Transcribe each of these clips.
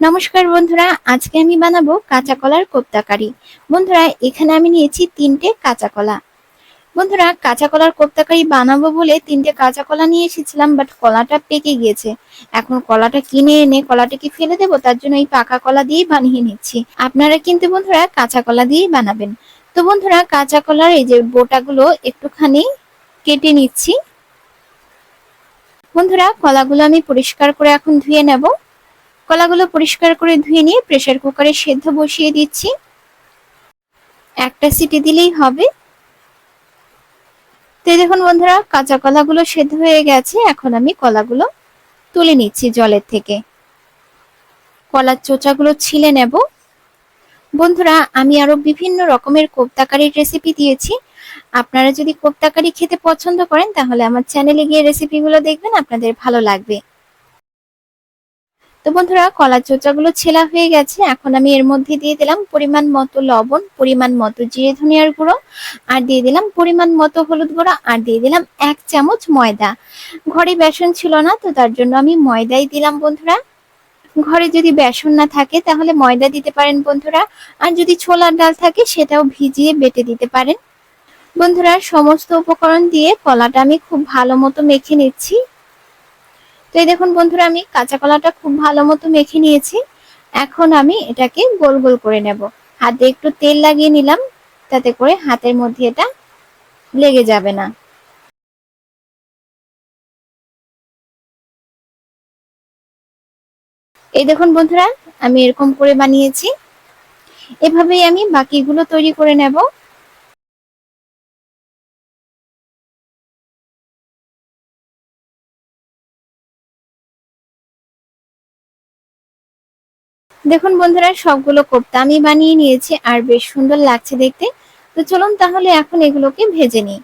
নমস্কার বন্ধুরা, আজকে আমি বানাবো কাঁচা কলার কোপ্তা কারি। বন্ধুরা, এখানে আমি নিয়েছি তিনটে কাঁচা কলা। বন্ধুরা, কাঁচা কলার কোপ্তা কারি বানাবো বলে তিনটে কাঁচা কলা নিয়ে এসেছিলাম বাট কলাটা পেকে গিয়েছে। এখন কলাটা কিনে এনে কলাটাকে ফেলে দেবো, তার জন্য এই পাকা কলা দিয়েই বানিয়ে নিচ্ছি। আপনারা কিন্তু বন্ধুরা কাঁচা কলা দিয়েই বানাবেন। তো বন্ধুরা, কাঁচা কলার এই যে বোটাগুলো একটুখানি কেটে নিচ্ছি। বন্ধুরা, কলাগুলো আমি পরিষ্কার করে এখন ধুয়ে নেব। কলাগুলো পরিষ্কার করে ধুয়ে নিয়ে প্রেসার কুকারে সেদ্ধ বসিয়ে দিচ্ছি। একটা সিটি দিলেই হবে। তো দেখুন বন্ধুরা, কাঁচা কলাগুলো সেদ্ধ হয়ে গেছে। এখন আমি কলাগুলো তুলে নিচ্ছি জলের থেকে। কলার চোচাগুলো ছিলে নেব। বন্ধুরা, আমি আরও বিভিন্ন রকমের কোপ্তাকারির রেসিপি দিয়েছি। আপনারা যদি কোপ্তাকারি খেতে পছন্দ করেন, তাহলে আমার চ্যানেলে গিয়ে রেসিপিগুলো দেখবেন, আপনাদের ভালো লাগবে। তো বন্ধুরা, কলার চোচাগুলো ছেলা হয়ে গেছে। এখন আমি এর মধ্যে দিয়ে দিলাম পরিমাণ মতো লবণ, পরিমাণ মতো জিরে, ধনিয়ার গুঁড়ো, আর দিয়ে দিলাম পরিমাণ মতো হলুদ গুঁড়ো, আর দিয়ে দিলাম এক চামচ ময়দা। ঘরে বেসন ছিল না, তো তার জন্য আমি ময়দাই দিলাম বন্ধুরা। ঘরে যদি বেসন না থাকে, তাহলে ময়দা দিতে পারেন বন্ধুরা। আর যদি ছোলার ডাল থাকে, সেটাও ভিজিয়ে বেটে দিতে পারেন। বন্ধুরা, সমস্ত উপকরণ দিয়ে কলাটা আমি খুব ভালো মতো মেখে নিচ্ছি। তো এই দেখুন বন্ধুরা, আমি কাঁচা কলাটা খুব ভালো মতো মেখে নিয়েছি। এখন আমি এটাকে গোল গোল করে নেব। হাতে একটু তেল লাগিয়ে নিলাম, তাতে করে হাতের মধ্যে এটা লেগে যাবে না। এই দেখুন বন্ধুরা, আমি এরকম করে বানিয়েছি। এভাবেই আমি বাকিগুলো তৈরি করে নেব। দেখুন বন্ধুরা, সবগুলো কোপ্তা আমি বানিয়ে নিয়েছি আর বেশ সুন্দর লাগছে দেখতে। তো চলুন তাহলে এখন এগুলোকে ভেজে নিই।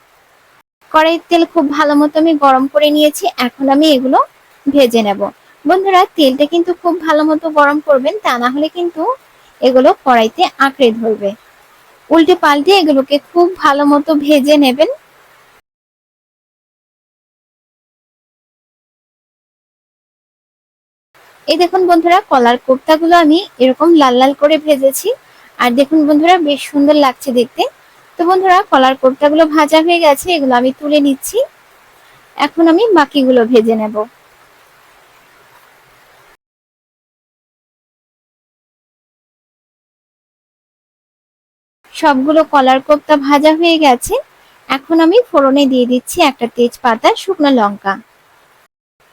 কড়াইয়ের তেল খুব ভালো মতো আমি গরম করে নিয়েছি, এখন আমি এগুলো ভেজে নেব। বন্ধুরা, তেলটা কিন্তু খুব ভালো মতো গরম করবেন, তা না হলে কিন্তু এগুলো কড়াইতে আঁকড়ে ধরবে। উল্টে পাল্টে এগুলোকে খুব ভালো মতো ভেজে নেবেন। এই দেখুন বন্ধুরা, কলার কোপ্তাগুলো আমি এরকম লাল লাল করে ভেজেছি। আর দেখুন বন্ধুরা, বেশ সুন্দর লাগছে দেখতে। তো বন্ধুরা, কলার কোপ্তাগুলো ভাজা হয়ে গেছে, এগুলো আমি তুলে নিচ্ছি। এখন আমি বাকিগুলো ভেজে নেব। সবগুলো কলার কোপ্তা ভাজা হয়ে গেছে। এখন আমি ফোড়নে দিয়ে দিচ্ছি একটা তেজপাতা, শুকনো লঙ্কা।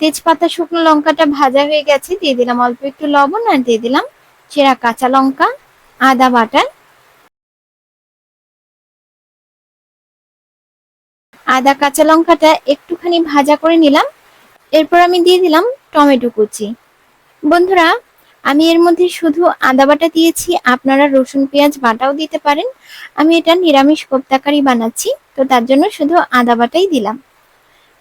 তেজপাতা, শুকনো লঙ্কাটা ভাজা হয়ে গেছে, দিয়ে দিলাম অল্প একটু লবণ আর দিয়ে দিলাম সেরা কাঁচা লঙ্কা, আদা বাটা আদা, কাঁচা লঙ্কাটা একটুখানি ভাজা করে নিলাম। এরপর আমি দিয়ে দিলাম টমেটো কুচি। বন্ধুরা, আমি এর মধ্যে শুধু আদা বাটা দিয়েছি, আপনারা রসুন, পেঁয়াজ বাটাও দিতে পারেন। আমি এটা নিরামিষ কোপ্তাকারি বানাচ্ছি, তো তার জন্য শুধু আদা বাটাই দিলাম।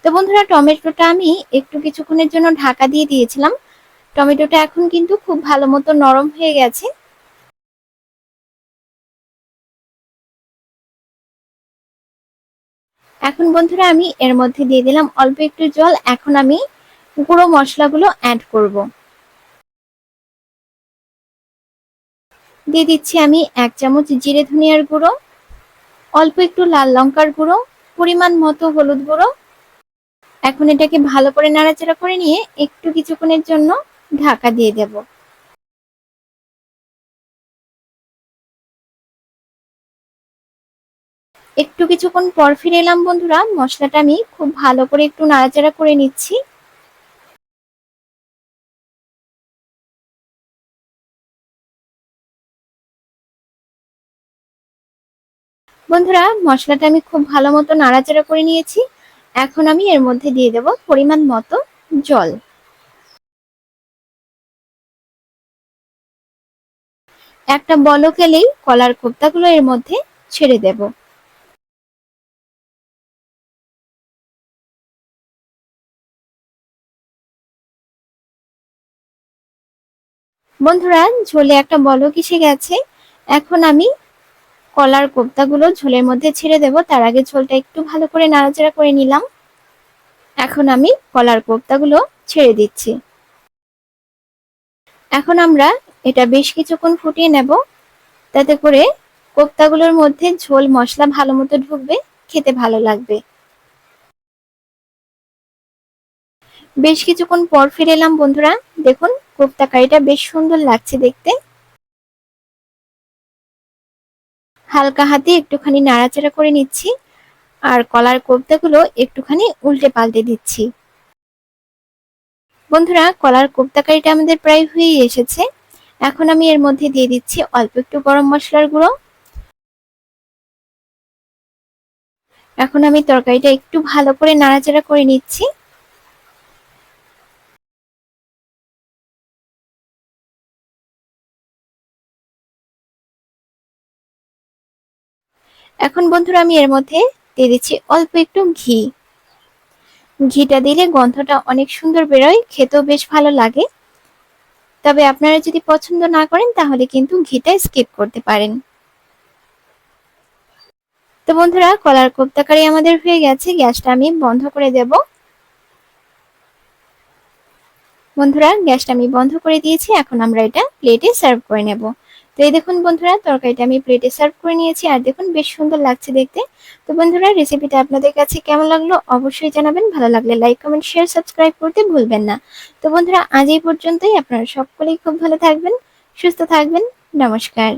তো বন্ধুরা, টমেটোটা আমি একটু কিছুক্ষণের জন্য ঢাকা দিয়ে দিয়েছিলাম। টমেটোটা এখন কিন্তু খুব ভালো মতো নরম হয়ে গেছে। এখন বন্ধুরা, আমি এর মধ্যে দিয়ে দিলাম অল্প একটু জল। এখন আমি গুঁড়ো মশলাগুলো অ্যাড করব। দিয়ে দিচ্ছি আমি এক চামচ জিরে ধনিয়ার গুঁড়ো, অল্প একটু লাল লঙ্কার গুঁড়ো, পরিমাণ মতো হলুদ গুঁড়ো এখন এটাকে ভালো করে নাড়াচাড়া করে নিয়ে একটু কিছুক্ষণের জন্য ঢাকা দিয়ে দেব। একটু কিছুক্ষণ পর ফিরে এলাম বন্ধুরা, মশলাটা আমি খুব ভালো করে একটু নাড়াচাড়া করে নিচ্ছি। বন্ধুরা, মশলাটা আমি খুব ভালো মতো নাড়াচাড়া করে নিয়েছি। এখন আমি এর মধ্যে দিয়ে দেব পরিমাণ মতো জল। একটা বলক এলেই কলার কোপ্তাগুলো এর মধ্যে ছেড়ে দেব। বন্ধুরা, ঝোলে একটা বলক এসে গেছে। এখন আমি কলার কোপ্তাগুলো ঝোলের মধ্যে ছেড়ে দেব। তার আগে ঝোলটা একটু ভালো করে নাড়াচাড়া করে নিলাম। এখন আমি কলার কোপ্তাগুলো ছেড়ে দিচ্ছি। এখন আমরা এটা বেশ কিছুক্ষণ ফুটিয়ে নেব। তাতে করে কোপ্তাগুলোর মধ্যে ঝোল মশলা ভালো মতো ঢুকবে, খেতে ভালো লাগবে। বেশ কিছুক্ষণ পর ফিরে এলাম বন্ধুরা। দেখুন কোপ্তা কারিটা বেশ সুন্দর লাগছে দেখতে। হালকা হাতে একটুখানি নাড়াচাড়া করে নিচ্ছি, আর কলার কোপ্তাগুলো একটুখানি উল্টে পাল্টে দিচ্ছি। বন্ধুরা, কলার কোপ্তা কারিটা আমাদের প্রায় হয়েই এসেছে। এখন আমি এর মধ্যে দিয়ে দিচ্ছি অল্প একটু গরম মশলার গুঁড়ো। এখন আমি তরকারিটা একটু ভালো করে নাড়াচাড়া করে নিচ্ছি। এখন বন্ধুরা আমি এর মধ্যে দিয়ে দিচ্ছি অল্প একটু ঘি। ঘিটা দিলে গন্ধটা অনেক সুন্দর বেরোয়, খেতেও বেশ ভালো লাগে। তবে আপনারা যদি পছন্দ না করেন, তাহলে কিন্তু ঘিটা স্কিপ করতে পারেন। তো বন্ধুরা, কলার কোপ্তাকারি আমাদের হয়ে গেছে, গ্যাসটা আমি বন্ধ করে দেব। বন্ধুরা, গ্যাসটা আমি বন্ধ করে দিয়েছি, এখন আমরা এটা প্লেটে সার্ভ করে নেব। তো এই দেখুন বন্ধুরা, তরকারিটা আমি প্লেটে সার্ভ করে নিয়েছি আর দেখুন বেশ সুন্দর লাগছে দেখতে। তো বন্ধুরা রেসিপিটা আপনাদের কাছে কেমন লাগল অবশ্যই জানাবেন। ভালো লাগলে লাইক কমেন্ট শেয়ার সাবস্ক্রাইব করতে ভুলবেন না। তো বন্ধুরা, আজ এই পর্যন্তই। আপনারা সকলেই খুব ভালো থাকবেন, সুস্থ থাকবেন। নমস্কার।